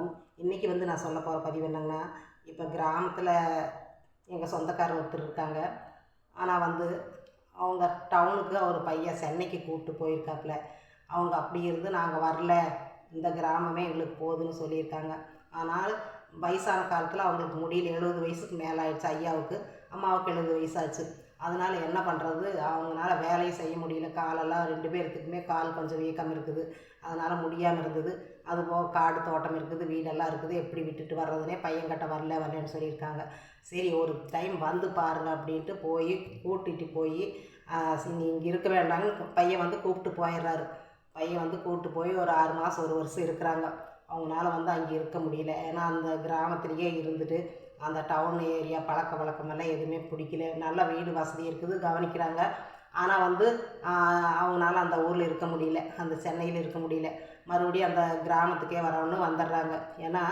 வணக்கம் இன்றைக்கி வந்து நான் சொல்ல போகிற பதிவு என்னங்கன்னா இப்போ கிராமத்தில் எங்கள் சொந்தக்காரர் ஒருத்தர் இருக்காங்க. ஆனால் வந்து அவங்க டவுனுக்கு அவர் பையன் சென்னைக்கு கூப்பிட்டு போயிருக்காப்புல. அவங்க அப்படி இருந்து நாங்கள் வரல. இந்த கிராமமே எங்களுக்கு போதுன்னு சொல்லியிருக்காங்க. ஆனால் வயசான காலத்தில் அவங்களுக்கு முடியல. எழுபது வயசுக்கு மேலே ஆயிடுச்சு ஐயாவுக்கு. அம்மாவுக்கு எழுபது வயசாச்சு. அதனால் என்ன பண்ணுறது அவங்களால வேலையும் செய்ய முடியல. காலெல்லாம் ரெண்டு பேர்த்துக்குமே கால் கொஞ்சம் வீக்கம் இருக்குது. அதனால் முடியாமல் இருந்தது. அதுபோக காடு தோட்டம் இருக்குது வீடெல்லாம் இருக்குது. எப்படி விட்டுட்டு வர்றதுனே பையன்கிட்ட வரல வரலன்னு சொல்லியிருக்காங்க. சரி ஒரு டைம் வந்து பாருங்கள் அப்படின்ட்டு போய் கூட்டிகிட்டு போய் இங்கே இருக்க வேண்டாங்கன்னு பையன் வந்து கூப்பிட்டு போயிடுறாரு. பையன் வந்து கூப்பிட்டு போய் ஒரு ஆறு மாதம் ஒரு வருஷம் இருக்கிறாங்க. அவங்களால வந்து அங்கே இருக்க முடியல. ஏன்னா அந்த கிராமத்துலேயே இருந்துட்டு அந்த டவுன் ஏரியா பழக்க வழக்கமெல்லாம் எதுவுமே பிடிக்கல. நல்ல வீடு வசதி இருக்குது கவனிக்கிறாங்க. ஆனால் வந்து அவங்களால அந்த ஊரில் இருக்க முடியல. அந்த சென்னையில் இருக்க முடியல. மறுபடியும் அந்த கிராமத்துக்கே வரவன்னு வந்துடுறாங்க. ஏன்னா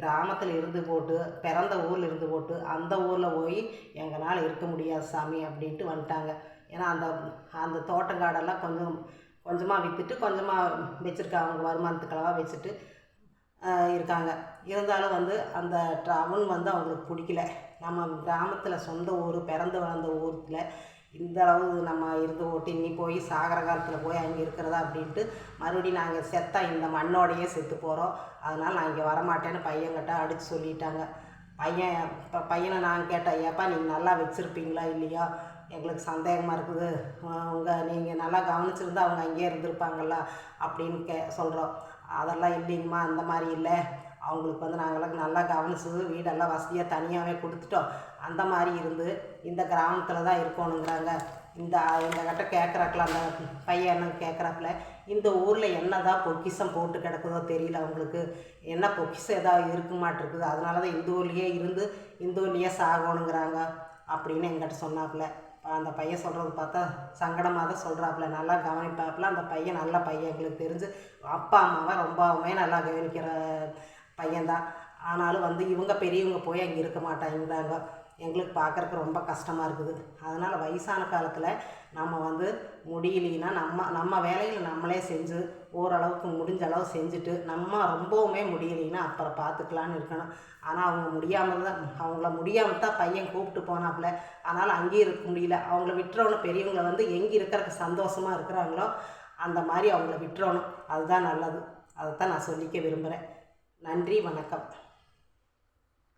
கிராமத்தில் இருந்து போட்டு பிறந்த ஊரில் இருந்து போட்டு அந்த ஊரில் போய் எங்களால் இருக்க முடியாது சாமி அப்படின்ட்டு வந்துட்டாங்க. ஏன்னா அந்த அந்த தோட்டங்காடெல்லாம் கொஞ்சம் கொஞ்சமாக விற்றுட்டு கொஞ்சமாக வச்சுருக்காங்க அவங்க வருமானத்துக்களவாக வச்சுட்டு இருக்காங்க. இருந்தாலும் வந்து அந்த டவுன் வந்து அவங்களுக்கு பிடிக்கல. நம்ம கிராமத்தில் சொந்த ஊர் பிறந்து வளர்ந்த ஊரில் இந்த அளவு நம்ம இருந்து ஓட்டி இன்னி போய் சாகர காலத்தில் போய் அங்கே இருக்கிறதா அப்படின்ட்டு மறுபடியும் நாங்கள் செத்தா இந்த மண்ணோடையே செத்து போகிறோம் அதனால் நான் இங்கே வரமாட்டேன்னு பையன்கிட்ட அடித்து சொல்லிட்டாங்க. பையன் இப்போ பையனை நான் கேட்டேன் ஏப்பா நீங்கள் நல்லா வச்சுருப்பீங்களா இல்லையா? எங்களுக்கு சந்தேகமாக இருக்குது. உங்கள் நீங்கள் நல்லா கவனிச்சிருந்தா அவங்க அங்கேயே இருந்திருப்பாங்களா? அப்படின்னு கே சொல்கிறோம் அதெல்லாம் இல்லைங்கம்மா அந்த மாதிரி இல்லை. அவங்களுக்கு வந்து நாங்களாம் நல்லா கவனிச்சது வீடெல்லாம் வசதியாக தனியாகவே கொடுத்துட்டோம். அந்த மாதிரி இருந்து இந்த கிராமத்தில் தான் இருக்கணுங்கிறாங்க. இந்த இந்த கட்ட கேட்குறாக்கல அந்த பையன் கேட்குறாப்புல இந்த ஊரில் என்ன தான் பொக்கிஷம் போட்டு கிடக்குதோ தெரியல அவங்களுக்கு. என்ன பொக்கிஷம் ஏதாவது இருக்க மாட்டிருக்குது. அதனால தான் இந்த ஊர்லேயே இருந்து இந்த ஊர்லேயே சாகணுங்கிறாங்க அப்படின்னு எங்கிட்ட சொன்னாப்புல. அந்த பையன் சொல்கிறது பார்த்தா சங்கடமாக தான் சொல்கிறாப்புல நல்லா கவனிப்பாப்புல. அந்த பையன் நல்ல பையன். எங்களுக்கு தெரிஞ்சு அப்பா அம்மாவை ரொம்பவுமே நல்லா கவனிக்கிற பையன்தான். ஆனாலும் வந்து இவங்க பெரியவங்க போய் அங்கே இருக்க மாட்டாங்கிறாங்க எங்களுக்கு பார்க்குறக்கு ரொம்ப கஷ்டமாக இருக்குது. அதனால் வயசான காலத்தில் நம்ம வந்து முடியலைன்னா நம்ம நம்ம வேலையில் நம்மளே செஞ்சு ஓரளவுக்கு முடிஞ்ச அளவு செஞ்சுட்டு நம்ம ரொம்பவுமே முடியலைன்னா அப்புறம் பார்த்துக்கலான்னு இருக்கணும். ஆனால் அவங்க முடியாமல் தான் அவங்கள முடியாமல் தான் பையன் கூப்பிட்டு போனாப்புல. அதனால் அங்கேயும் இருக்க முடியல. அவங்கள விட்டுறவனு பெரியவங்களை வந்து எங்கே இருக்கிறக்கு சந்தோஷமாக இருக்கிறாங்களோ அந்த மாதிரி அவங்கள விட்டுறணும். அதுதான் நல்லது. அதை தான் நான் சொல்லிக்க விரும்புகிறேன் நன்றி வணக்கம்.